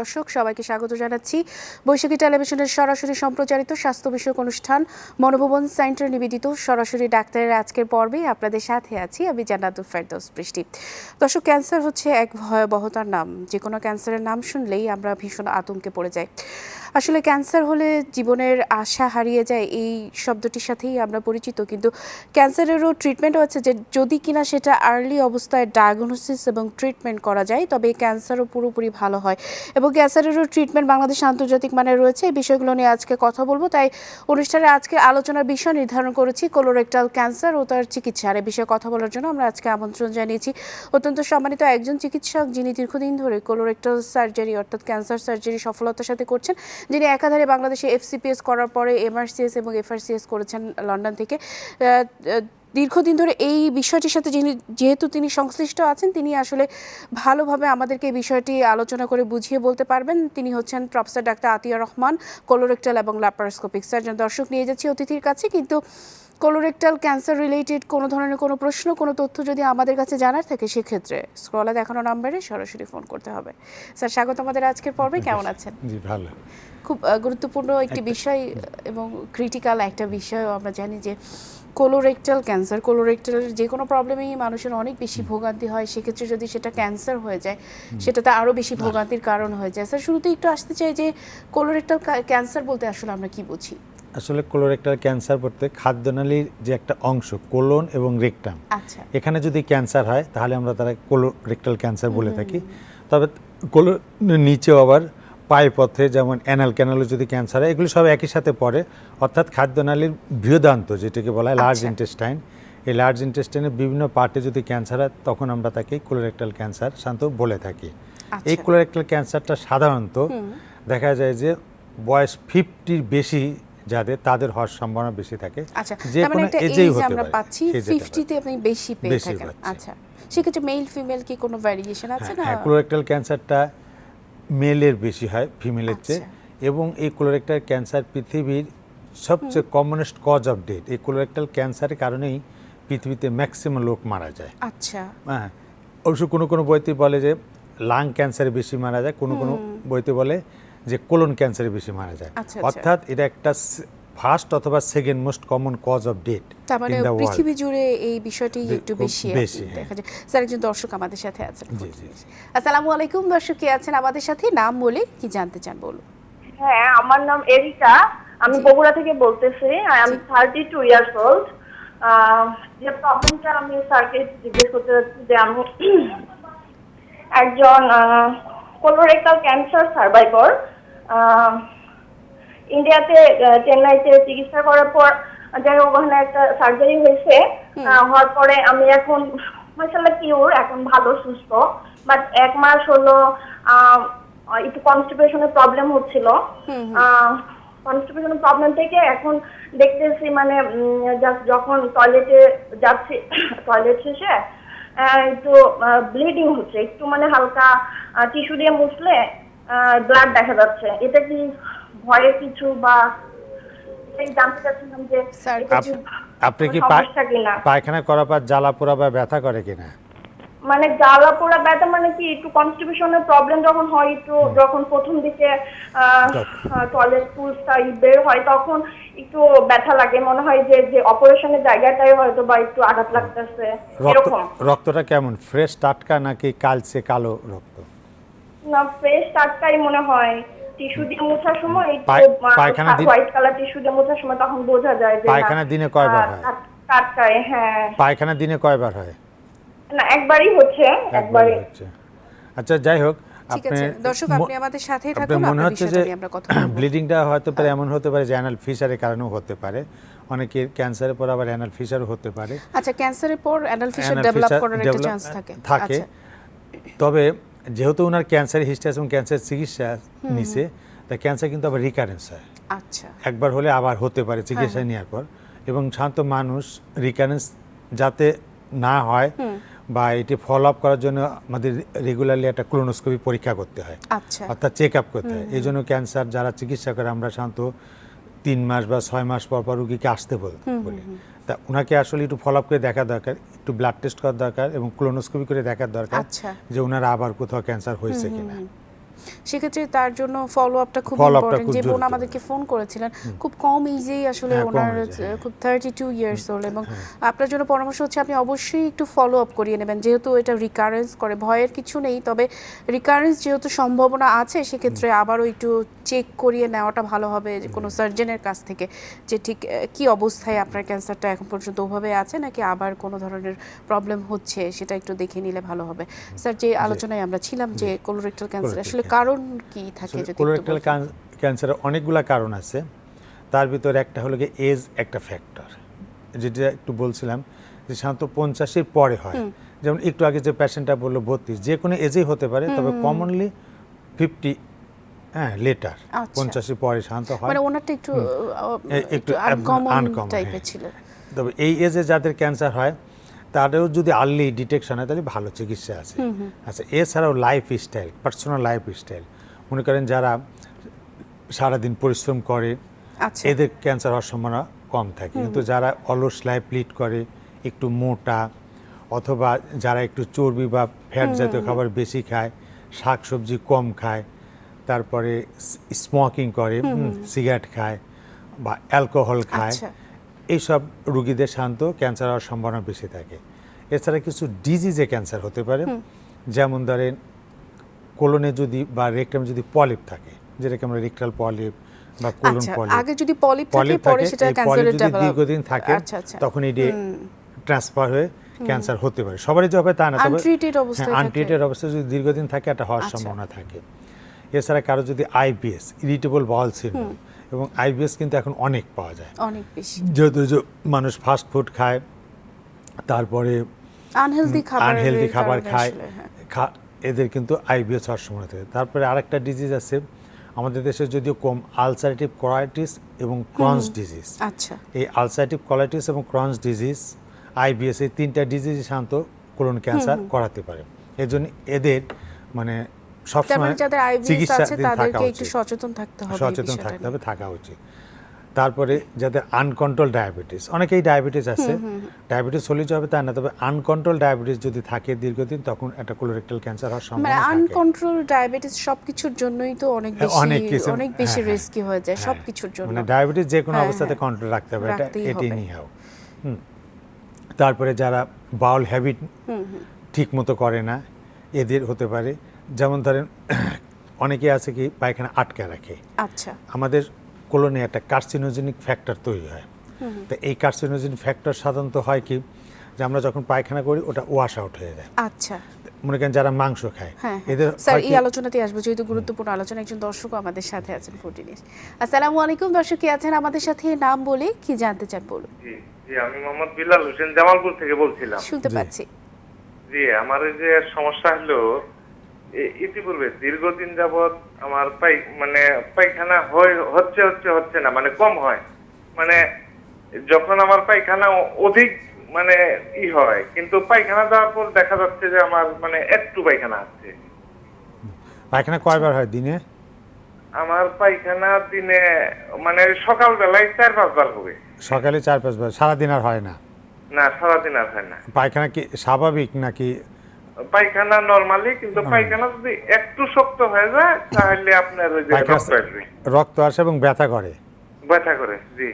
দর্শক, সবাইকে স্বাগত জানাচ্ছি। বৈশাখী টেলিভিশনের সরাসরি সম্প্রচারিত স্বাস্থ্য বিষয়ক অনুষ্ঠান মনোভবন সেন্টার নিবেদিত সরাসরি ডাক্তারের আজকের পর্বে আপনাদের সাথে আছি আমি জান্নাতুল ফেরদৌস বৃষ্টি। দর্শক, ক্যান্সার হচ্ছে এক ভয়াবহতার নাম। যে কোনো ক্যান্সারের নাম শুনলেই আমরা ভীষণ আতঙ্কে পড়ে যাই। আসলে ক্যান্সার হলে জীবনের আশা হারিয়ে যায়, এই শব্দটির সাথেই আমরা পরিচিত। কিন্তু ক্যান্সারেরও ট্রিটমেন্ট আছে যে, যদি কিনা সেটা আর্লি অবস্থায় ডায়াগনোসিস এবং ট্রিটমেন্ট করা যায়, তবে এই ক্যান্সারও পুরোপুরি ভালো হয়। এবং ক্যান্সারেরও ট্রিটমেন্ট বাংলাদেশ আন্তর্জাতিক মানে রয়েছে, এই বিষয়গুলো নিয়ে আজকে কথা বলব। তাই অনুষ্ঠানে আজকে আলোচনার বিষয় নির্ধারণ করেছি কোলোরেক্টাল ক্যান্সার ও তার চিকিৎসা। আর এই বিষয়ে কথা বলার জন্য আমরা আজকে আমন্ত্রণ জানিয়েছি। অত্যন্ত সম্মানিত একজন চিকিৎসক যিনি দীর্ঘদিন ধরে কোলোরেক্টাল সার্জারি অর্থাৎ ক্যান্সার সার্জারি সফলতার সাথে করছেন যিনি একাধারে বাংলাদেশে এফসিপিএস করার পরে এমআরসিএস এবং এফআরসিএস করেছেন লন্ডন থেকে। দীর্ঘদিন ধরে এই বিষয়টির সাথে যিনি, যেহেতু তিনি সংশ্লিষ্ট আছেন, তিনি আসলে ভালোভাবে আমাদেরকে এই বিষয়টি আলোচনা করে বুঝিয়ে বলতে পারবেন। তিনি হচ্ছেন professor doctor Atiya Rahman colorectal এবং ল্যাপারোস্কোপিক সার্জন দর্শক, নিয়ে যাচ্ছি অতিথির কাছে, কিন্তু কোলোরেক্টাল ক্যান্সার রিলেটেড কোনো ধরনের কোনো প্রশ্ন কোনো তথ্য যদি আমাদের কাছে জানার থাকে সেক্ষেত্রে স্ক্রলে দেখানো নাম্বারে সরাসরি ফোন করতে হবে। স্যার স্বাগত আমাদের আজকের পর্বে কেমন আছেন? জি ভালো। খুব গুরুত্বপূর্ণ একটি বিষয় এবং ক্রিটিক্যাল একটা বিষয় আমরা জানি যে কোলোরেক্টাল ক্যান্সার কোলোরেক্টালের যে কোনো প্রবলেমেই মানুষের অনেক বেশি ভোগান্তি হয়। সেক্ষেত্রে যদি সেটা ক্যান্সার হয়ে যায় সেটাতে আরও বেশি ভোগান্তির কারণ হয়ে যায়। স্যার শুরুতে একটু আসতে চাই যে কোলোরেক্টাল ক্যান্সার বলতে আসলে আমরা কি বুঝি? আসলে কোলোরেক্টাল ক্যান্সার বলতে খাদ্যনালীর যে একটা অংশ কোলন এবং রেকটাম আচ্ছা। এখানে যদি ক্যান্সার হয় তাহলে আমরা তারা কোলোরেক্টাল ক্যান্সার বলে থাকি। তবে কোলো নিচেও আবার পায়ে পথে যেমন অ্যানাল ক্যানালে যদি ক্যান্সার হয় এগুলো সব একই সাথে পড়ে। অর্থাৎ খাদ্যনালীর বৃহদান্ত যেটাকে বলা হয় লার্জ আচ্ছা। ইন্টেস্টাইন এই লার্জ ইন্টেস্টাইনের বিভিন্ন পার্টে যদি ক্যান্সার হয় তখন আমরা তাকে কোলোরেক্টাল ক্যান্সার শান্ত বলে থাকি। এই আচ্ছা। কোলোরেক্টাল ক্যান্সারটা সাধারণত দেখা যায় যে বয়স ফিফটির বেশি যাদের তাদের হওয়ার সম্ভাবনা বেশি থাকে। আচ্ছা যে মানে কোনো এজেই হতে আমরা পাচ্ছি age হতে ফিফটিতে আপনি বেশি পেয়ে থাকেন। আচ্ছা সেক্ষেত্রে মেল ফিমেল কি কোনো ভ্যারিয়েশন আছে না? হ্যাঁ কোলোরেক্টাল ক্যান্সারটা মেলের বেশি হয় ফিমেলের চেয়ে। আচ্ছা। এবং এই কোলোরেক্টাল ক্যান্সার পৃথিবীর সবচেয়ে কমনেস্ট কজ অফ ডেথ এই কোলোরেক্টাল ক্যান্সারের কারণেই পৃথিবীতে ম্যাক্সিমাম লোক মারা যায়। আচ্ছা। হ্যাঁ অবশ্য কোনো কোনো বইতে বলে যে লাং ক্যান্সারে বেশি মারা যায় কোনো কোনো বইতে বলে যে কোলন ক্যান্সারে বেশি মারা যায়। আচ্ছা, আচ্ছা। অর্থাৎ এটা একটা ফার্স্ট অথবা second most common cause of death তার মানে পৃথিবী জুড়ে এই বিষয়টি একটু বেশি হ্যাঁ। দেখা যায়। স্যার একজন দর্শক আমাদের সাথে আছেন। জি জি আসসালামু আলাইকুম দর্শক কি আছেন আমাদের সাথে? নাম বলে কি জানতে চান বলুন। হ্যাঁ আমার নাম এরিকা। আমি বগুড়া থেকে বলতেছি। I am. Thirty two years old যে প্রবলেমটা আমি স্যারকে জিজ্ঞেস করতে চাচ্ছি যে আমি একজন কোলোরেক্টাল ক্যান্সার সার্ভাইভার ইন্ডিয়াতে চেন্নাইতে চিকিৎসা করার পর যাই হোক ওখানে একটা সার্জারি হয়েছে। হওয়ার পরে আমি এখন মাসাল্লাহ কিওর এখন ভালো সুস্থ। বাট এক মাস হলো একটু কনস্টিপেশনের প্রবলেম হচ্ছিল। কনস্টিপেশনের প্রবলেম থেকে এখন দেখতেছি মানে যখন টয়লেটে যাচ্ছি টয়লেট শেষে একটু ব্লিডিং হচ্ছে। একটু মানে হালকা টিস্যু দিয়ে মুছলে ব্লাড দেখা যাচ্ছে। এটা কি ভয়ের কিছু বা এটাই জানতে চাচ্ছিলাম যে আপনি কি পায়খানা করার পর জ্বালা পোড়া বা ব্যথা করে কিনা? মানে জ্বালা পোড়া ব্যথা মানে কি একটু কনস্টিপেশনের প্রবলেম যখন হয় একটু যখন প্রথম দিকে টয়লেট ফুলসটা বের হয় তখন একটু ব্যথা লাগে। মনে হয় যে যে অপারেশনের জায়গাটাই হয়তো বা একটু আঘাত লাগতেছে। এরকম। রক্তটা কেমন? ফ্রেশ টাটকা নাকি কালচে কালো রক্ত? না ফ্রেশ টাটকাই মনে হয়। টিস্যু দিয়ে মোছার সময় পায়খানা হোয়াইট কালার টিস্যু দিয়ে মোছার সময় তখন বোঝা যায় যে পায়খানা দিনে কয়বার হয়? টাট- টাটকায় হ্যাঁ। পায়খানা দিনে কয়বার হয়? না একবারই হচ্ছে একবারই একবারই। হচ্ছে। আচ্ছা যাই হোক আপনি দর্শক আপনি আমাদের সাথেই থাকুন মনে হচ্ছে যে নিয়ে আমরা কথা বলব। ব্লিডিংটা হতে পারে এমন হতে পারে যে অ্যানাল ফিশারের কারণেও হতে পারে। অনেকের ক্যান্সারের পর আবার অ্যানাল ফিশারও হতে পারে। আচ্ছা ক্যান্সারের পর অ্যানাল ফিশার ডেভেলপ করার একটা চান্স থাকে। থাকে। আচ্ছা। তবে যেহেতু ওনার ক্যান্সার হিস্ট্রি এবং ক্যান্সার চিকিৎসা নিছে তা ক্যান্সার কিন্তু আবার রিকারেন্স হয়। আচ্ছা। একবার হলে আবার হতে পারে চিকিৎসা নেওয়ার পর। এবং শান্ত মানুষ রিকারেন্স যাতে না হয় বা এটি ফলো আপ করার জন্য আমাদের রেগুলারলি একটা ক্লোনোস্কোপি পরীক্ষা করতে হয়। আচ্ছা। অর্থাৎ চেক আপ করতে হয়। এই জন্য ক্যান্সার যারা চিকিৎসা করে আমরা শান্ত তিন মাস বা ছয় মাস পর পর রুগীকে আসতে বল- বলি। তা ওনাকে আসলে একটু ফলো আপ করে দেখা দরকার একটু ব্লাড টেস্ট করা দরকার এবং ক্লোনোস্কোপি করে দেখার দরকার আচ্ছা। যে ওনার আবার কোথাও ক্যান্সার হয়েছে কিনা। সেক্ষেত্রে তার জন্য ফলো আপটা খুব ইম্পর্টেন্ট যে বোন আমাদেরকে ফোন করেছিলেন খুব কম এজেই আসলে হ্যাঁ, ওনার। খুব থার্টি টু ইয়ার্স ওল্ড এবং আপনার জন্য পরামর্শ হচ্ছে আপনি অবশ্যই একটু ফলো আপ করিয়ে নেবেন। যেহেতু এটা রিকারেন্স করে ভয়ের কিছু নেই তবে রিকারেন্স যেহেতু সম্ভাবনা আছে সেক্ষেত্রে আবারও একটু চেক করিয়ে নেওয়াটা ভালো হবে যে কোনো সার্জনের কাছ থেকে যে ঠিক কি অবস্থায় আপনার ক্যান্সারটা এখন পর্যন্ত ওভাবে আছে নাকি আবার কোনো ধরনের প্রবলেম হচ্ছে সেটা একটু দেখে নিলে ভালো হবে। স্যার যে আলোচনায় আমরা ছিলাম যে কোলোরেক্টাল ক্যান্সার আসলে। কারণ কি থাকে যদি কোলোরেক্টাল ক্যান্সারের অনেকগুলা কারণ আছে। তার ভিতরে একটা হলো গিয়ে এজ একটা ফ্যাক্টর যেটা একটু বলছিলাম যে সাধারণত পঞ্চাশের পরে হয়। যেমন একটু আগে যে পেশেন্টটা বলল বত্রিশ যে কোনো এজেই হতে পারে তবে কমনলি ফিফটি হ্যাঁ লেটার আচ্ছা। পঞ্চাশের পরে সাধারণত হয়। মানে ওনারটা একটু একটু আনকমন টাইপের হ্যাঁ। ছিল। তবে এই এজে যাদের ক্যান্সার হয় তাদেরও যদি আর্লি ডিটেকশন হয় তাহলে ভালো চিকিৎসা আছে। আচ্ছা এছাড়াও life style personal life style মনে করেন যারা সারাদিন পরিশ্রম করে আচ্ছা। এদের ক্যান্সার হওয়ার সম্ভাবনা কম থাকে। কিন্তু যারা অলস লাইফ লিড করে একটু মোটা অথবা যারা একটু চর্বি বা ফ্যাট জাতীয় খাবার বেশি খায় শাক সবজি কম খায় তারপরে স্মোকিং করে সিগারেট খায় বা অ্যালকোহল খায় আচ্ছা। এইসব রুগীদের শান্ত ক্যান্সার হওয়ার সম্ভাবনা বেশি থাকে। এছাড়া কিছু ডিজিজে ক্যান্সার হতে পারে। যেমন ধরেন কোলনে যদি বা রেকটামে যদি পলিপ থাকে যেটাকে আমরা রেকটাল পলিপ বা কোলন আচ্ছা পলিপ আগে যদি পলিপ থাকে পরে সেটা ক্যান্সারের যদি ডেভেলপ দীর্ঘদিন থাকে আচ্ছা আচ্ছা। তখন এটি ট্রান্সফার হয়ে ক্যান্সার হতে পারে। সবারই যে হবে তা না তবে। আনট্রিটেড অবস্থায় যদি দীর্ঘদিন থাকে এটা হওয়ার আচ্ছা। সম্ভাবনা থাকে। এছাড়া কারও যদি আইবিএস ইরিটেবল বাউল সিনড্রোম এবং আইবিএস কিন্তু এখন অনেক পাওয়া যায়। অনেক বেশি। যেহেতু যে মানুষ ফাস্ট ফুড খায় তারপরে আনহেলদি খাবার আনহেলদি খাবার খায় খা- এদের কিন্তু আইবিএস হওয়ার সময় থাকে। তারপরে আরেকটা ডিজিজ আছে আমাদের দেশে যদিও কম আলসারেটিভ কোলাইটিস এবং ক্রনস ডিজিজ আচ্ছা। এই আলসারেটিভ কোলাইটিস এবং ক্রনস ডিজিজ আইবিএস এই তিনটা ডিজিজ শান্ত কোলন ক্যান্সার করাতে পারে। এর জন্য এদের মানে সবসময় যাদের আইবিএস আছে তাদেরকে একটু সচেতন থাকতে হবে সচেতন থাকতে হবে থাকা উচিত। তারপরে যাদের আনকন্ট্রোল ডায়াবেটিস অনেকেই ডায়াবেটিস আছে ডায়াবেটিস হলে যে হবে তা না তবে আনকন্ট্রোল ডায়াবেটিস যদি থাকে দীর্ঘদিন তখন একটা কোলোরেক্টাল ক্যান্সার হওয়ার মানে সম্ভাবনা থাকে। আনকন্ট্রোল ডায়াবেটিস সবকিছুর জন্যই তো অনেক হ্যাঁ, বেশি অনেক বেশি হ্যাঁ, হ্যাঁ, রিস্কি হয়ে যায় হ্যাঁ। সবকিছুর জন্য। মানে ডায়াবেটিস যে কোনো হ্যাঁ, অবস্থাতে হ্যাঁ। কন্ট্রোল রাখতে হবে এটা এটি হবে। নিয়ে হুম। তারপরে যারা বাউল হ্যাবিট ঠিক মতো করে না এদের হতে পারে যেমন ধরেন অনেকে আছে কি পায়খানা আটকে রাখে। আচ্ছা। আমাদের কোলনে একটা কার্সিনোজেনিক ফ্যাক্টর তৈরি হয়। তো এই কার্সিনোজেনিক ফ্যাক্টর সাধারণত হয় কি যে আমরা যখন পায়খানা করি ওটা ওয়াশ আউট হয়ে যায়। আচ্ছা। মনে করেন যারা মাংস খায়। হ্যাঁ এদের হ্যাঁ। স্যার এই আলোচনাতে আসব যেহেতু গুরুত্বপূর্ণ আলোচনা একজন দর্শক আমাদের সাথে আছেন ফুটিনিস আসসালামু আলাইকুম দর্শক কি আছেন? আমাদের সাথে নাম বলে কি জানতে চান বলুন। জি জি আমি মোহাম্মদ বিলাল হোসেন জামালপুর থেকে বলছিলাম। শুনতে পাচ্ছি। জি আমার এই যে সমস্যা হলো ইতিপূর্বে দীর্ঘদিন যাবৎ আমার পাই মানে পায়খানা হয় হচ্ছে হচ্ছে হচ্ছে না মানে কম হয়। মানে যখন আমার পায়খানা অধিক মানে ই হয় কিন্তু পায়খানা যাওয়ার পর দেখা যাচ্ছে যে আমার মানে একটু পায়খানা আছে পায়খানা কয়বার হয় দিনে? আমার পায়খানা দিনে মানে সকাল বেলায় চার পাঁচবার হবে। সকালে চার পাঁচবার সারাদিন আর হয় না? না সারাদিন আর হয় না। পায়খানা কি স্বাভাবিক নাকি পায়খানা নরমালি কিন্তু পায়খানা যদি একটু শক্ত হয়ে যায় তাহলে আপনার ওই যে রক্ত আসবে। রক্ত আসে এবং ব্যথা করে। ব্যথা করে জি।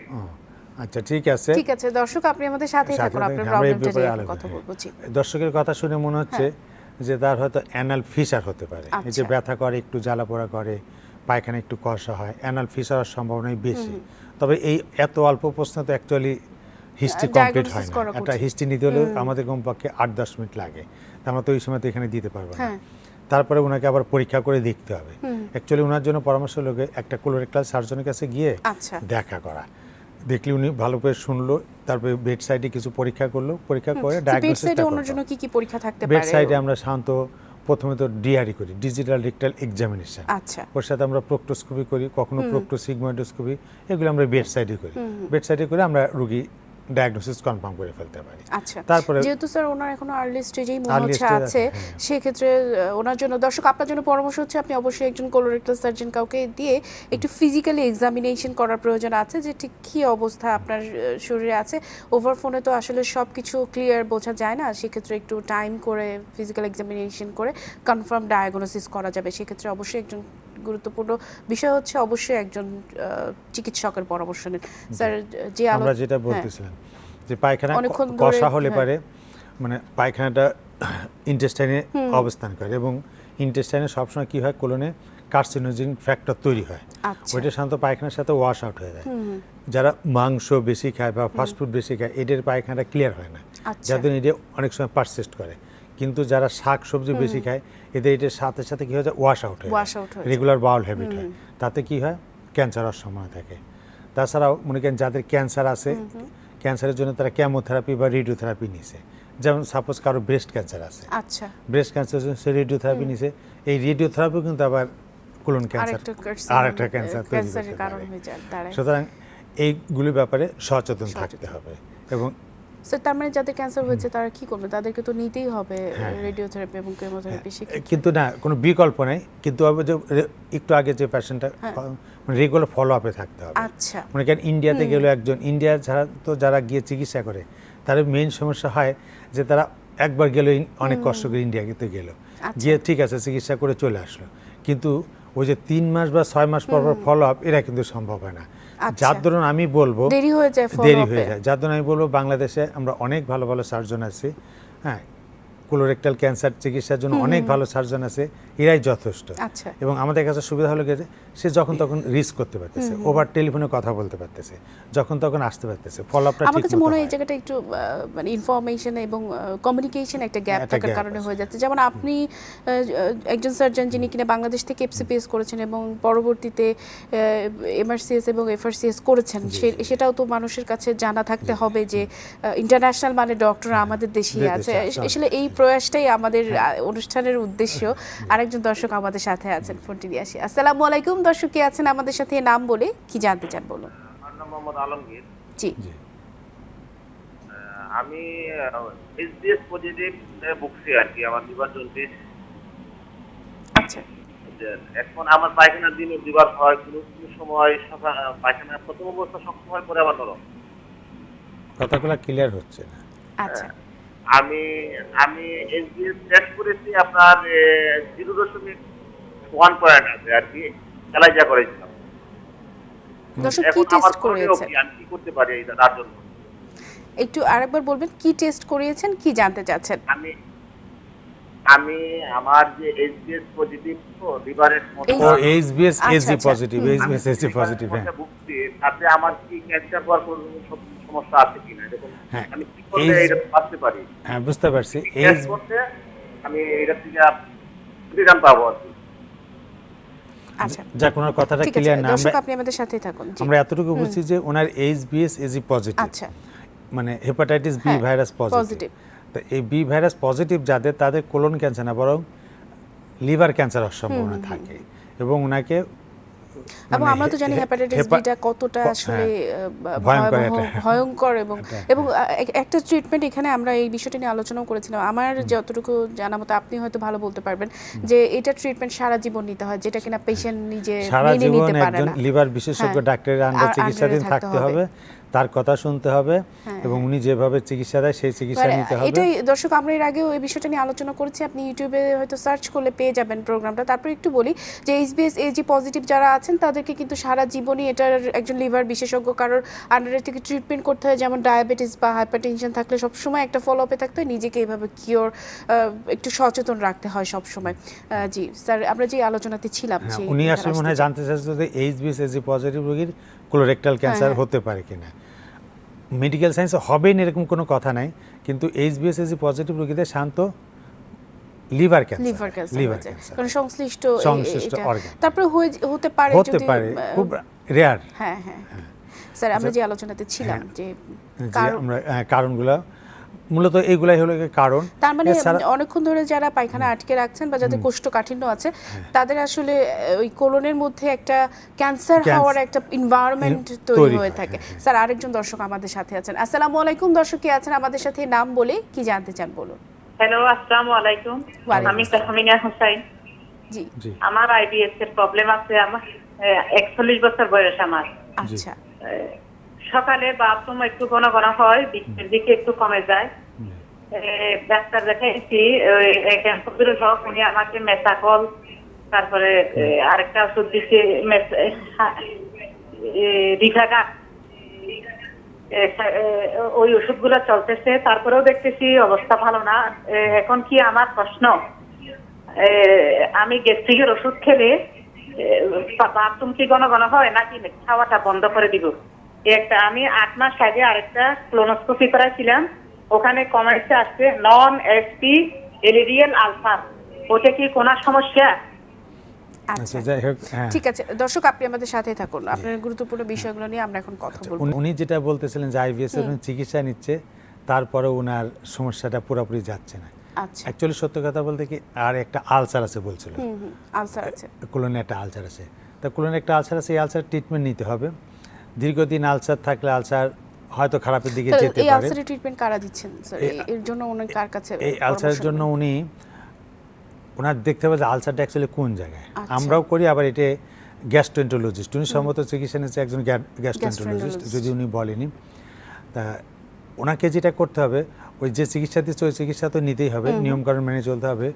আচ্ছা ঠিক আছে। ঠিক আছে দর্শক আপনি আমাদের সাথে থাকুন। আপনার প্রবলেমটা নিয়ে কথা বলব দর্শকের কথা শুনে মনে হচ্ছে যে তার হয়তো অ্যানাল ফিসার হতে পারে। এই যে আচ্ছা। ব্যথা করে একটু জ্বালা পোড়া করে পায়খানা একটু কষা হয় অ্যানাল ফিসার সম্ভাবনাই বেশি। তবে এই এত অল্প প্রশ্ন তো অ্যাকচুয়ালি হিস্ট্রি কমপ্লিট হয় না। একটা হিস্ট্রি নিতে হলে আমাদের কমপক্ষে আট দশ মিনিট লাগে। আমরা তো ওই সময় তো এখানে দিতে পারব না। হ্যাঁ। তারপরে ওনাকে আবার পরীক্ষা করে দেখতে হবে। অ্যাকচুয়ালি ওনার জন্য পরামর্শ হলো গিয়ে একটা কোলোরেক্টাল সার্জনের কাছে গিয়ে আচ্ছা। দেখা করা। দেখলি উনি ভালো করে শুনলো তারপরে বেড সাইডে কিছু পরীক্ষা করল পরীক্ষা করে বেড ডায়াগনোসিসটা সাইডে করল। জন্য কি কি পরীক্ষা থাকতে বেড সাইডে আমরা সাধারণত প্রথমে তো ডিআরই করি ডিজিটাল রেকটাল এক্সামিনেশন আচ্ছা। ওর সাথে আমরা প্রোক্টোস্কোপি করি কখনো প্রোক্টোসিগময়েডোস্কোপি এগুলো আমরা বেড সাইডে করি। বেড সাইডে করে আমরা রুগী ডায়াগনোসিস কনফার্ম করে ফেলতে পারি। আচ্ছা তারপরে যেহেতু স্যার ওনার এখনও আর্লি স্টেজেই মনে হচ্ছে আছে হ্যাঁ। সেক্ষেত্রে আহ, ওনার জন্য দর্শক আপনার জন্য পরামর্শ হচ্ছে আপনি অবশ্যই একজন কোলোরেক্টাল সার্জন কাউকে দিয়ে একটু ফিজিক্যালি এক্সামিনেশন করার প্রয়োজন আছে যে ঠিক কী অবস্থা আপনার শরীরে আছে। ওভার ফোনে তো আসলে সব কিছু ক্লিয়ার বোঝা যায় না সেক্ষেত্রে একটু টাইম করে ফিজিক্যাল এক্সামিনেশন করে কনফার্ম ডায়াগনোসিস করা যাবে। সেক্ষেত্রে অবশ্যই একজন গুরুত্বপূর্ণ বিষয় হচ্ছে অবশ্যই একজন চিকিৎসকের পরামর্শ নিন। স্যার যে আমরা যেটা হ্যাঁ। বলতেছিলাম যে পায়খানা কষা হলে হ্যাঁ। পারে মানে পায়খানাটা ইন্টেস্টাইনে অবস্থান করে এবং ইন্টেস্টাইনে সবসময় কি হয় কোলনে কার্সিনোজিন ফ্যাক্টর তৈরি হয়। আচ্ছা। ওইটা সাধারণত পায়খানার সাথে ওয়াশ আউট হয়ে যায়। যারা মাংস বেশি খায় বা ফাস্টফুড বেশি খায় এদের পায়খানাটা ক্লিয়ার হয় না। আচ্ছা। যাদের এটা অনেক সময় পারসিস্ট করে। কিন্তু যারা শাক সবজি বেশি খায় এদের এটার সাথে সাথে কি হয় ওয়াশ আউট হয়। হয়ে রেগুলার বাউল হ্যাবিট হয়। তাতে কি হয়? ক্যান্সার হওয়ার সম্ভাবনা থাকে। তাছাড়াও মনে করেন যাদের ক্যান্সার আছে ক্যান্সারের জন্য তারা কেমোথেরাপি বা রেডিওথেরাপি নিছে। যেমন সাপোজ কারও ব্রেস্ট ক্যান্সার আছে। আচ্ছা। ব্রেস্ট ক্যান্সার জন্য সে রেডিওথেরাপি নিছে। এই রেডিওথেরাপি কিন্তু আবার কোলন ক্যান্সার carcinoma, আরেকটা ক্যান্সার তৈরি করতে কারণ পারে। সুতরাং এইগুলির ব্যাপারে সচেতন থাকতে হবে। এবং স্যার তার মানে যাদের ক্যান্সার হয়েছে তারা কি করবে? তাদেরকে তো নিতেই হবে হ্যাঁ। রেডিওথেরাপি এবং কেমোথেরাপি কিন্তু না কোনো বিকল্প নেই। কিন্তু যে একটু আগে যে পেশেন্টটা রেগুলার ফলো আপে থাকতে হবে। আচ্ছা। মনে করেন ইন্ডিয়াতে গেল একজন ইন্ডিয়া ছাড়া তো যারা গিয়ে চিকিৎসা করে তাদের মেইন সমস্যা হয় যে তারা একবার গেল অনেক কষ্ট করে ইন্ডিয়াতে গেল। আচ্ছা। গিয়ে ঠিক আছে চিকিৎসা করে চলে আসলো। কিন্তু ওই যে তিন মাস বা ছয় মাস পর পর ফলো আপ এরা কিন্তু সম্ভব হয় না। যার ধরুন আমি বলব দেরি হয়ে যায় দেরি। হয়ে যায়। যার ধরুন আমি বলব বাংলাদেশে আমরা অনেক ভালো ভালো সার্জন আছি হ্যাঁ? কোলোরেক্টাল ক্যান্সার চিকিৎসার জন্য অনেক ভালো সার্জন আছে এরাই যথেষ্ট। আচ্ছা। এবং আমাদের কাছে সুবিধা হলো গিয়ে সে যখন তখন রিস্ক করতে পারতেছে ওভার টেলিফোনে কথা বলতে পারতেছে যখন তখন আসতে পারতেছে ফলো আপটা আমার কাছে মনে হয় এই জায়গাটা একটু মানে ইনফরমেশন এবং কমিউনিকেশন একটা গ্যাপ থাকার কারণে হয়ে যাচ্ছে। যেমন আপনি একজন সার্জন যিনি কিনা বাংলাদেশ থেকে এফসিপিএস করেছেন এবং পরবর্তীতে এমআরসিএস এবং এফআরসিএস করেছেন সেটাও তো মানুষের কাছে জানা থাকতে হবে যে ইন্টারন্যাশনাল মানে ডক্টর আমাদের দেশেই দেশে আছে। আছে, আসলে এই প্রয়াসটাই আমাদের অনুষ্ঠানের উদ্দেশ্য। আরেকজন দর্শক আমাদের সাথে আছেন ফোনটি দিয়ে আসি। আসসালামু আলাইকুম দর্শক কে আছেন আমাদের সাথে নাম বলে কি জানতে চান বলুন? মোহাম্মদ আলমগীর। জি। জি। আমি এইচডিএস পজিটিভ ভুগছি আর কি আমার লিভার জন্ডিস আচ্ছা। এখন আমার পায়খানার দিনে দুবার হয় কোনো কোনো সময় পায়খানা প্রথম অবস্থা শক্ত হয় পরে আবার নরম। কথাগুলো ক্লিয়ার হচ্ছে না। আচ্ছা। আমি আমি টেস্ট করেছি আপনার জিরো দশমিক ওয়ান পয়েন্ট আছে আর কি খেলাইজা করেছিলাম। এখন আমার? আমি কি করতে পারি এটা তার জন্য? একটু আরেকবার বলবেন কি টেস্ট করিয়েছেন কি জানতে চাচ্ছেন? আমি আমি আমার যে এইচবিএস পজিটিভ তো লিভারের ও HBS SG. Positive HBS SG positive হ্যাঁ। ভুগছি তাতে আমার কি ক্যান্সার হওয়ার কোনো সমস্যা আছে কিনা? এরকম হ্যাঁ, আমি কি করলে এটা বাঁচতে পারি? হ্যাঁ বুঝতে পারছি। এইচ টেস্ট করতে আমি এটা থেকে পাবো আর কি। আচ্ছা। যাক ওনার কথাটা ক্লিয়ার না আমরা আপনি আমাদের সাথেই থাকুন। আমরা এতটুকু বুঝছি যে ওনার এইচবিএস এজি পজিটিভ আচ্ছা। মানে হেপাটাইটিস বি ভাইরাস পজিটিভ তো এই বি ভাইরাস পজিটিভ যাদের তাদের কোলন ক্যান্সার না বরং লিভার ক্যান্সার হওয়ার সম্ভাবনা থাকে। এবং ওনাকে এবং মানে আমরা তো জানি হেপাটাইটিস বিটা কতটা আসলে হ্যাঁ, ভয়ঙ্কর এটা। ভয়ঙ্কর এবং এবং একটা ট্রিটমেন্ট এখানে আমরা এই বিষয়টা নিয়ে আলোচনাও করেছিলাম। আমার যতটুকু জানা মতো আপনি হয়তো ভালো বলতে পারবেন যে এটা ট্রিটমেন্ট সারা জীবন নিতে হয় যেটা কিনা পেশেন্ট নিজে সারা জীবন নিতে পারে একজন লিভার বিশেষজ্ঞ হ্যাঁ, ডাক্তারের আন্ডার চিকিৎসাধীন থাকতে হবে। তার কথা শুনতে হবে হ্যাঁ। এবং উনি যেভাবে চিকিৎসা দেয় সেই চিকিৎসা মানে নিতে হবে। এটাই দর্শক আমরা এর আগেও এই বিষয়টা নিয়ে আলোচনা করেছি। আপনি ইউটিউবে হয়তো সার্চ করলে পেয়ে যাবেন প্রোগ্রামটা। তারপর একটু বলি যে এইচবিএস এজি পজিটিভ যারা আছেন তাদেরকে কিন্তু সারা জীবনই এটার একজন লিভার বিশেষজ্ঞ কারোর আন্ডারে থেকে ট্রিটমেন্ট করতে হয়। যেমন ডায়াবেটিস বা হাইপারটেনশন থাকলে সবসময় একটা ফলো আপে থাকতে হয়। নিজেকে এভাবে কিওর একটু সচেতন রাখতে হয় সবসময়। জি স্যার আমরা যে আলোচনাতে ছিলাম হ্যাঁ, উনি আসলে মনে হয় জানতে চাচ্ছে যে এইচবিএস এজি পজিটিভ রোগীর কোলোরেক্টাল ক্যান্সার হ্যাঁ। হতে পারে কিনা। মেডিকেল সায়েন্স হবে না এরকম কোনো কথা নাই কিন্তু এইচবিএস এসি পজিটিভ রোগীদের শান্ত liver cancer liver cancer liver cancer কারণ সংশ্লিষ্ট সংশ্লিষ্ট এটা। organ। তারপরে হতে পারে হতে পারে খুব রেয়ার হ্যাঁ হ্যাঁ স্যার আমরা যে আলোচনাতে ছিলাম যে যে আমরা হ্যাঁ, কারণগুলো মূলত এইগুলাই হলো কারণ। তার মানে অনেকক্ষণ ধরে যারা পায়খানা আটকে রাখছেন বা যাদের কোষ্ঠকাঠিন্য আছে হ্যাঁ। তাদের আসলে ওই কোলনের মধ্যে একটা ক্যান্সার হওয়ার একটা এনভায়রনমেন্ট তৈরি তৈরি হয়ে থাকে। হ্যাঁ, হ্যাঁ। স্যার আরেকজন দর্শক আমাদের সাথে আছেন। আসসালামু আলাইকুম দর্শক কে আছেন আমাদের সাথে? নাম বলে কি জানতে চান বলুন। হ্যালো আসসালামু আলাইকুম। আমি তাহমিনা হোসাইন। জি। জি। আমার আইবিএস এর প্রবলেম আছে আমার একচল্লিশ বছর বয়স আমার। আচ্ছা। আহ, সকালে বাথরুম একটু ঘন ঘন হয় বিকেলের দিকে একটু কমে যায়। ডাক্তার দেখাইছি ক্যান্সার হক উনি আমাকে মেসাকল তারপরে আরেকটা ওষুধ দিচ্ছে রিফাগাট ওই ওষুধগুলো চলতেছে তারপরেও দেখতেছি অবস্থা ভালো না। এখন কি আমার প্রশ্ন? আমি গ্যাস্ট্রিকের ওষুধ খেলে বাথরুম কি ঘন ঘন হয় নাকি খাওয়াটা বন্ধ করে দিব? একটা আমি আট মাস আগে আরেকটা ক্লোনোস্কোপি করাইছিলাম। ওখানে কমার্সে আসছে নন এসপি এলিরিয়াল আলফার ওটা কি কোনো সমস্যা? আচ্ছা আচ্ছা যাই হোক হ্যাঁ। ঠিক আছে দর্শক আপনি আমাদের সাথে থাকুন। আপনার গুরুত্বপূর্ণ বিষয়গুলো নিয়ে আমরা এখন কথা বলব। উনি- যেটা বলতেছিলেন যে আইবিএস এর চিকিৎসা নিচ্ছে তারপরে ওনার সমস্যাটা পুরোপুরি যাচ্ছে না। আচ্ছা। অ্যাকচুয়ালি সত্য কথা বলতে কি আর একটা আলসার আছে বলছিল। হুম আছে। কোলনে একটা আলসার আছে। তা কোলনে একটা আলসার আছে এই আলসার ট্রিটমেন্ট নিতে হবে। দীর্ঘদিন আলসার থাকলে আলসার হয়তো খারাপের দিকে যেতে এই পারে। আলসারের ট্রিটমেন্ট কারা দিচ্ছেন স্যার এই- এর জন্য উনি কার কাছে এই আলসারের জন্য উনি ওনার দেখতে হবে যে আলসারটা অ্যাকচুয়ালি কোন জায়গায়। আচ্ছা। আমরাও করি আবার এটা গ্যাস্ট্রোএন্টোলজিস্ট উনি সম্ভবত চিকিৎসা নিচ্ছে একজন Gastroenterologist। যদি উনি বলেনি তা ওনাকে যেটা করতে হবে ওই যে চিকিৎসা দিচ্ছে ওই চিকিৎসা তো নিতেই হবে নিয়মকানুন মেনে চলতে হবে।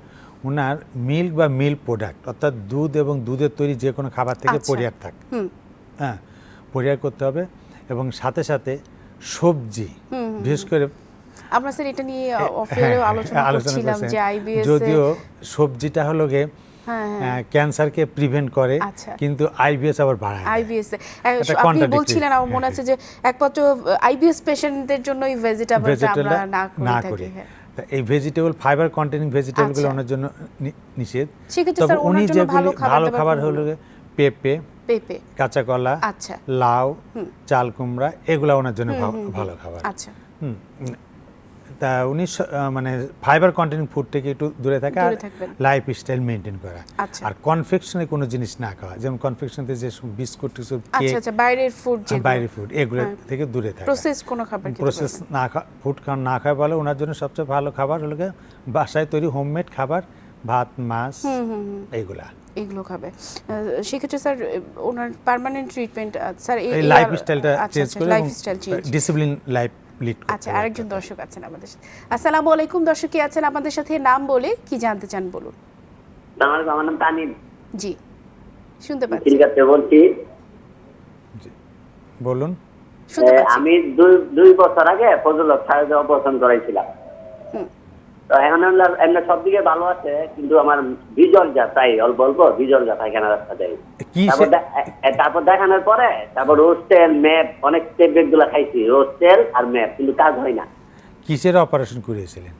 ওনার মিল্ক বা মিল্ক প্রোডাক্ট অর্থাৎ দুধ এবং দুধের তৈরি যে কোনো খাবার থেকে আচ্ছা। পরিহার থাক। হ্যাঁ। পরিহার করতে হবে এবং সাথে সাথে সবজি বিশেষ করে আমরা স্যার এটা নিয়ে হ্যাঁ, অফিয়ারেও আলোচনা আলোচনা করছিলাম যে আইবিএস যদিও সবজিটা হলো গে হ্যাঁ হ্যাঁ ক্যান্সারকে প্রিভেন্ট করে আচ্ছা। কিন্তু আইবিএস আবার বাড়ায় আইবিএস আপনি বলছিলেন আমার মনে আছে যে একমাত্র আইবিএস পেশেন্টদের জন্য এই ভেজিটেবলটা আমরা না করে হ্যাঁ। এই ভেজিটেবল ফাইবার কন্টেনিং ভেজিটেবলগুলো। ওনার জন্য নিষেধ তবে উনি ভালো খাবার? হলো পেঁপে পেঁপে। কাঁচা কলা আচ্ছা। লাউ চাল কুমড়া এগুলা ওনার জন্য ভালো খাবার। আচ্ছা। হুম। তা উনি মানে ফাইবার কন্টেনিং ফুড থেকে একটু দূরে থাকা আর লাইফ স্টাইল মেনটেন করা। আচ্ছা। আর কনফেকশনে কোনো জিনিস না খাওয়া। যেমন কনফেকশনতে যে বিস্কুট টিস্কুট আচ্ছা আচ্ছা বাইরের ফুড যে বাইরের ফুড এগুলো থেকে দূরে থাকা। প্রসেস কোনো খাবার প্রসেস না ফুড খাওয়া না খাওয়া বলে ওনার জন্য সবচেয়ে ভালো খাবার হলো বাসায় তৈরি হোমমেড খাবার। ভাত মাছ এইগুলা। এগুলো খাবে। সেক্ষেত্রে স্যার ওনার পার্মানেন্ট ট্রিটমেন্ট স্যার এই লাইফ স্টাইলটা চেঞ্জ করে lifestyle change discipline life lead আচ্ছা আরেকজন দর্শক আছেন আমাদের সাথে। আসসালামু আলাইকুম দর্শক কি আছেন আমাদের সাথে? নাম বলে কি জানতে চান বলুন। আমার আমার নাম তানিম। জি শুনতে পাচ্ছি। চিলকাতে বলছি। বলুন। শুনতে পাচ্ছি। আমি দুই দুই বছর আগে ফজলত সাহেব অপারেশন করাইছিলাম এখন এমনি সব দিকে ভালো আছে কিন্তু আমার বিজল যা তাই অল্প অল্প বিজল যা পায়খানা রাস্তা দেয়। তারপর দেখানোর পরে তারপর রোস্টেল ম্যাপ অনেক ট্যাবলেটগুলা খাইছি রোস্টেল আর ম্যাপ কিন্তু কাজ হয় না। কিসের অপারেশন করিয়েছিলেন?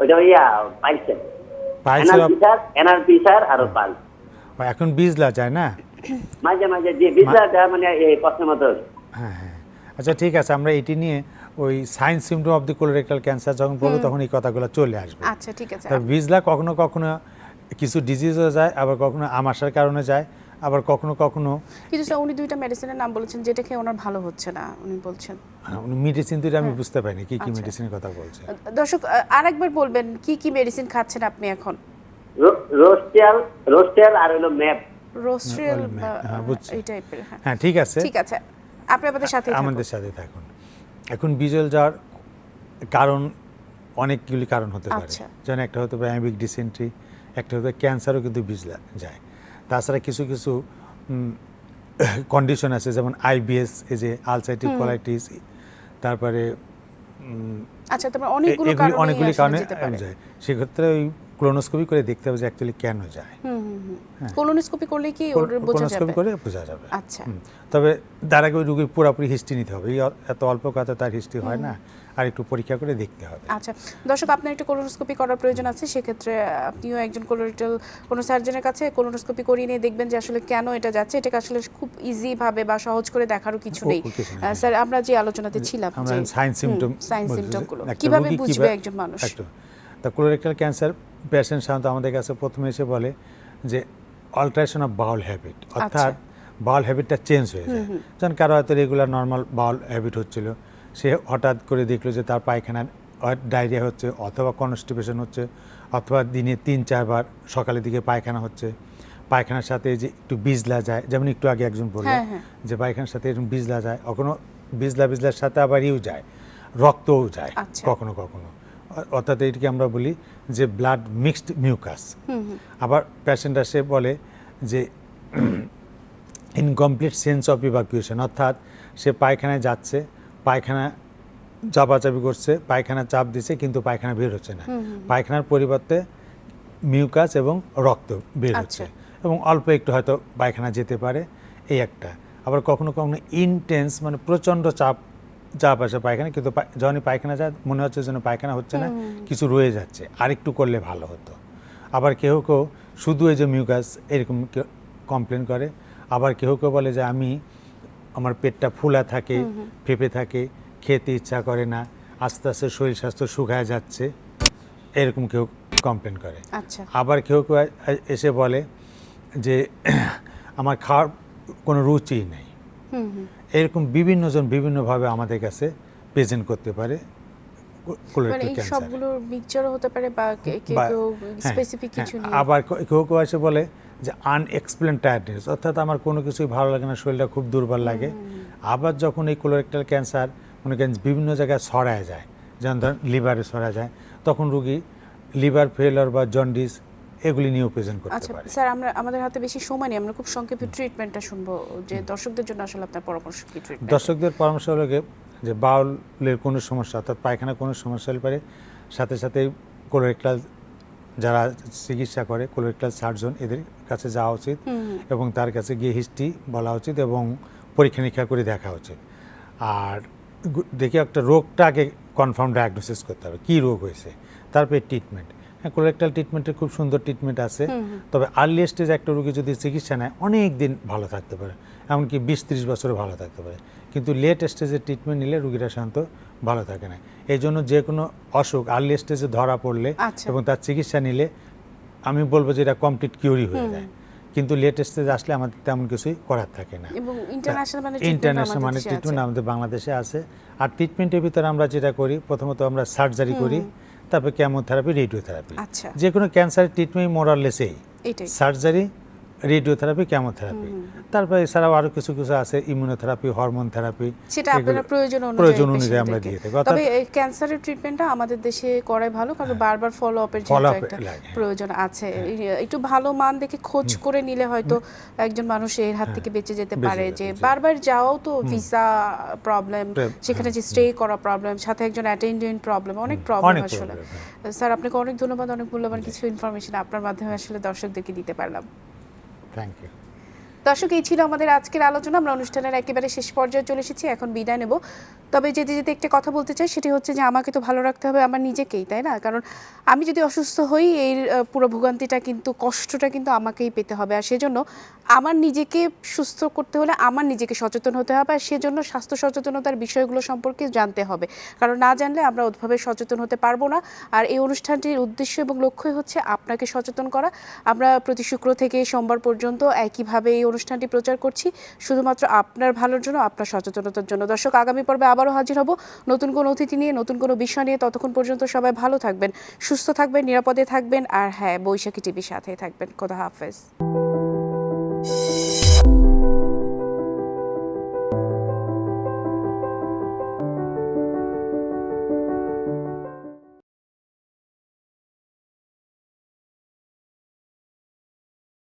ওইটা হইয়া পাইছে পাইসের এনআরপি স্যার আর পাল এখন বিজলা যায় না? মাঝে মাঝে যে বিজলাটা মানে এই প্রশ্নের মতো। হ্যাঁ হ্যাঁ। আচ্ছা ঠিক আছে আমরা এটি নিয়ে ওই signs symptom of the colorectal cancer যখন বলব তখন এই কথাগুলো চলে আসবে। আচ্ছা ঠিক আছে। বিজলা কখনো কখনো কিছু ডিজিজও যায় আবার কখনো আমাশার কারণে যায় আবার কখনো কখনো কিন্তু স্যার উনি দুইটা মেডিসিনের নাম বলেছেন যেটা খেয়ে ওনার ভালো হচ্ছে না উনি বলছেন। উনি মেডিসিন দুটো আমি বুঝতে পারিনি কি কি আচ্ছা। মেডিসিনের কথা বলছেন দর্শক আরেকবার বলবেন কি কি মেডিসিন খাচ্ছেন আপনি এখন? রোস্টেল রোস্টেল আর হলো ম্যাপ। মে- হ্যাঁ। এই টাইপের হ্যাঁ। হ্যাঁ ঠিক আছে। ঠিক আছে। আপনি আমাদের সাথে আমাদের সাথে থাকুন। এখন বিজল যাওয়ার কারণ অনেকগুলি কারণ হতে পারে। আচ্ছা। যেমন একটা হতে পারে অ্যামিক ডিসেন্ট্রি একটা হতে ক্যান্সারও কিন্তু বিজলা যায়। তাছাড়া কিছু কিছু কন্ডিশন আছে যেমন আইবিএস এই যে আলসাইটিভ কোলাইটিস তারপরে আচ্ছা তোমার অনেকগুলো অনেকগুলি কারণে যায়। সেক্ষেত্রে ওই ক্লোনোস্কোপি করে দেখতে হবে যে অ্যাকচুয়ালি কেন যায়। কোলোনোস্কোপি করলে কি ওর বোঝা কোলোনোস্কোপি যাবে? করে বোঝা যাবে। আচ্ছা। তবে তার আগে ওই রুগীর পুরোপুরি হিস্ট্রি নিতে হবে। এত অল্প কথা তার হিস্ট্রি হয় না। আর একটু পরীক্ষা করে দেখতে হবে। আচ্ছা। দর্শক আপনার একটা কোলোনোস্কোপি করার প্রয়োজন আছে সেক্ষেত্রে আপনিও একজন কোলোরেক্টাল কোনো সার্জনের কাছে কোলোনোস্কোপি করিয়ে নিয়ে দেখবেন যে আসলে কেন এটা যাচ্ছে। এটাকে আসলে খুব ইজি ভাবে বা সহজ করে দেখারও কিছু নেই। স্যার আমরা যে আলোচনাতে ছিলাম সাইন সিমটম সাইন সিমটমগুলো কীভাবে বুঝবে একজন মানুষ? তা কোলোরেক্টাল ক্যান্সার পেশেন্ট সাধারণত আমাদের কাছে প্রথমে এসে বলে যে অল্টারেশন অফ বাউল হ্যাবিট। অর্থাৎ বাউল হ্যাবিটটা চেঞ্জ হয়ে যায় যেমন কারও হয়তো রেগুলার নর্মাল বাউল হ্যাবিট হচ্ছিল সে হঠাৎ করে দেখল যে তার পায়খানার ডায়রিয়া হচ্ছে অথবা কনস্টিপেশন হচ্ছে অথবা দিনে তিন চারবার সকালের দিকে পায়খানা হচ্ছে পায়খানার সাথে যে একটু বিজলা যায় যেমন একটু আগে একজন বলল হ্যাঁ, হ্যাঁ। যে পায়খানার সাথে এরকম বিজলা যায় কখনো বিজলা বিজলার সাথে আবার ইউ যায় রক্তও যায় আচ্ছা। কখনো কখনো অর্থাৎ এটিকে আমরা বলি যে ব্লাড মিক্সড মিউকাস আবার পেশেন্ট সে বলে যে ইনকমপ্লিট সেন্স অফ ইভাকুয়েশন অর্থাৎ সে পায়খানায় যাচ্ছে পায়খানা চাপাচাপি করছে পায়খানা চাপ দিছে কিন্তু পায়খানা বের হচ্ছে না। পায়খানার পরিবর্তে মিউকাস এবং রক্ত বের হচ্ছে আচ্ছা। এবং অল্প একটু হয়তো পায়খানা যেতে পারে এই একটা। আবার কখনো কখনো ইনটেন্স মানে প্রচণ্ড চাপ চাপ আসে পায়খানা কিন্তু যখনই পায়খানা যায় মনে হচ্ছে যেন পায়খানা হচ্ছে না কিছু রয়ে যাচ্ছে। আরেকটু করলে ভালো হতো। আবার কেউ কেউ শুধু এই যে মিউকাস এরকম কমপ্লেন করে। আবার কেউ কেউ বলে যে আমি আমার পেটটা ফুলা থাকে ফেপে থাকে খেতে ইচ্ছা করে না আস্তে আস্তে শরীর স্বাস্থ্য শুকায় যাচ্ছে। এরকম কেউ কমপ্লেন করে। আচ্ছা। আবার কেউ কেউ এসে বলে যে আমার খাওয়ার কোনো রুচি নেই। এরকম বিভিন্নজন বিভিন্নভাবে আমাদের কাছে প্রেজেন্ট করতে পারে মানে সবগুলোর মিক্সচারও হতে পারে বা কেউ কেউ স্পেসিফিক কিছু হ্যাঁ, আবার কেউ কেউ এসে বলে যে আনএক্সপ্লেন টায়ার্ডনেস অর্থাৎ আমার কোনো কিছুই ভালো লাগে না শরীরটা খুব দুর্বল লাগে। আবার যখন এই কোলোরেক্টাল ক্যান্সার মনে করেন বিভিন্ন জায়গায় ছড়ায় যায় যেমন ধরেন লিভারে ছড়া যায় তখন রুগী লিভার ফেলার বা জন্ডিস এগুলি নিয়েও প্রেজেন্ট করতে আচ্ছা স্যার আমরা আমাদের হাতে বেশি সময় নেই আমরা খুব সংক্ষেপে ট্রিটমেন্টটা শুনব যে দর্শকদের জন্য আসলে আপনার পরামর্শ কি ট্রিটমেন্ট দর্শকদের পরামর্শ হলো যে বাউলের কোনো সমস্যা অর্থাৎ পায়খানা কোনো সমস্যা হলে পারে সাথে সাথে কোলোরেক্টাল যারা চিকিৎসা করে কোলোরেক্টাল সার্জন এদের কাছে যাওয়া উচিত এবং তার কাছে গিয়ে হিস্ট্রি বলা উচিত এবং পরীক্ষা নিরীক্ষা করে দেখা উচিত। আর দেখে একটা রোগটা আগে কনফার্ম ডায়াগনোসিস করতে হবে। কী রোগ হয়েছে? তারপরে ট্রিটমেন্ট হ্যাঁ কোলোরেক্টাল ট্রিটমেন্টের খুব সুন্দর ট্রিটমেন্ট আছে। তবে আর্লি স্টেজ একটা রোগী যদি চিকিৎসা নেয় অনেক দিন ভালো থাকতে পারে। এমনকি বিশ ত্রিশ বছরে ভালো থাকতে পারে। কিন্তু লেট স্টেজের ট্রিটমেন্ট নিলে রুগীরা সাধারণত ভালো থাকে না। এই জন্য যে কোনো অসুখ আর্লি স্টেজে ধরা পড়লে আচ্ছা। এবং তার চিকিৎসা নিলে আমি বলব যে এটা কমপ্লিট কিউরি হয়ে যায়। কিন্তু লেট স্টেজে আসলে আমাদের তেমন কিছুই করার থাকে না। ইন্টারন্যাশনাল মানে ইন্টারন্যাশনাল মানে ট্রিটমেন্ট আমাদের বাংলাদেশে আছে। আর ট্রিটমেন্টের ভিতরে আমরা যেটা করি প্রথমত আমরা সার্জারি করি। তারপরে কেমোথেরাপি রেডিওথেরাপি আচ্ছা। যে কোনো ক্যান্সারের ট্রিটমেন্ট মোরালেসেই সার্জারি রেডিওথেরাপি কেমোথেরাপি। তারপরে এছাড়াও আরও কিছু কিছু আছে ইমিউনোথেরাপি হরমোন থেরাপি। সেটা আপনারা প্রয়োজন অনুযায়ী প্রয়োজন অনুযায়ী আমরা দিয়ে থাকি। তবে এই ক্যান্সারের ট্রিটমেন্টটা আমাদের দেশে করাই ভালো কারণ বারবার ফলো আপের up একটা হ্যাঁ। প্রয়োজন আছে। একটু ভালো মান দেখে খোঁজ করে নিলে হয়তো একজন মানুষ এর হাত থেকে বেঁচে যেতে হ্যাঁ। পারে যে বারবার যাওয়াও তো ভিসা প্রবলেম সেখানে যে স্টে করা প্রবলেম সাথে একজন অ্যাটেন্ডেন্ট প্রবলেম অনেক প্রবলেম আসলে। স্যার আপনাকে অনেক ধন্যবাদ অনেক মূল্যবান কিছু ইনফরমেশন আপনার মাধ্যমে আসলে দর্শকদেরকে দিতে পারলাম। থ্যাংক ইউ দর্শক, এই ছিল আমাদের আজকের আলোচনা। আমরা অনুষ্ঠানের একেবারে শেষ পর্যায়ে চলে এসেছি। এখন বিদায় নেব। তবে যেতে যেতে একটা কথা বলতে চাই, সেটি হচ্ছে যে আমাকে তো ভালো রাখতে হবে আমার নিজেকেই, তাই না? কারণ আমি যদি অসুস্থ হই এই পুরো ভোগান্তিটা কিন্তু, কষ্টটা কিন্তু আমাকেই পেতে হবে। আর সেজন্য আমার নিজেকে সুস্থ করতে হলে আমার নিজেকে সচেতন হতে হবে, আর সেজন্য স্বাস্থ্য সচেতনতার বিষয়গুলো সম্পর্কে জানতে হবে। কারণ না জানলে আমরা ওইভাবে সচেতন হতে পারব না। আর এই অনুষ্ঠানটির উদ্দেশ্য এবং লক্ষ্যই হচ্ছে আপনাকে সচেতন করা। আমরা প্রতি শুক্র থেকে সোমবার পর্যন্ত একইভাবে এই অনুষ্ঠানটি প্রচার করছি। শুধুমাত্র আপনার ভালোর জন্য, আপনার সচেতনতার জন্য। দর্শক, আগামী পর্বে আবারও হাজির হব নতুন কোনো অতিথি নিয়ে, নতুন কোনো বিষয় নিয়ে। ততক্ষণ পর্যন্ত সবাই ভালো থাকবেন, সুস্থ থাকবেন, নিরাপদে থাকবেন। আর হ্যাঁ বৈশাখী টিভির সাথে থাকবেন। খোদা হাফেজ।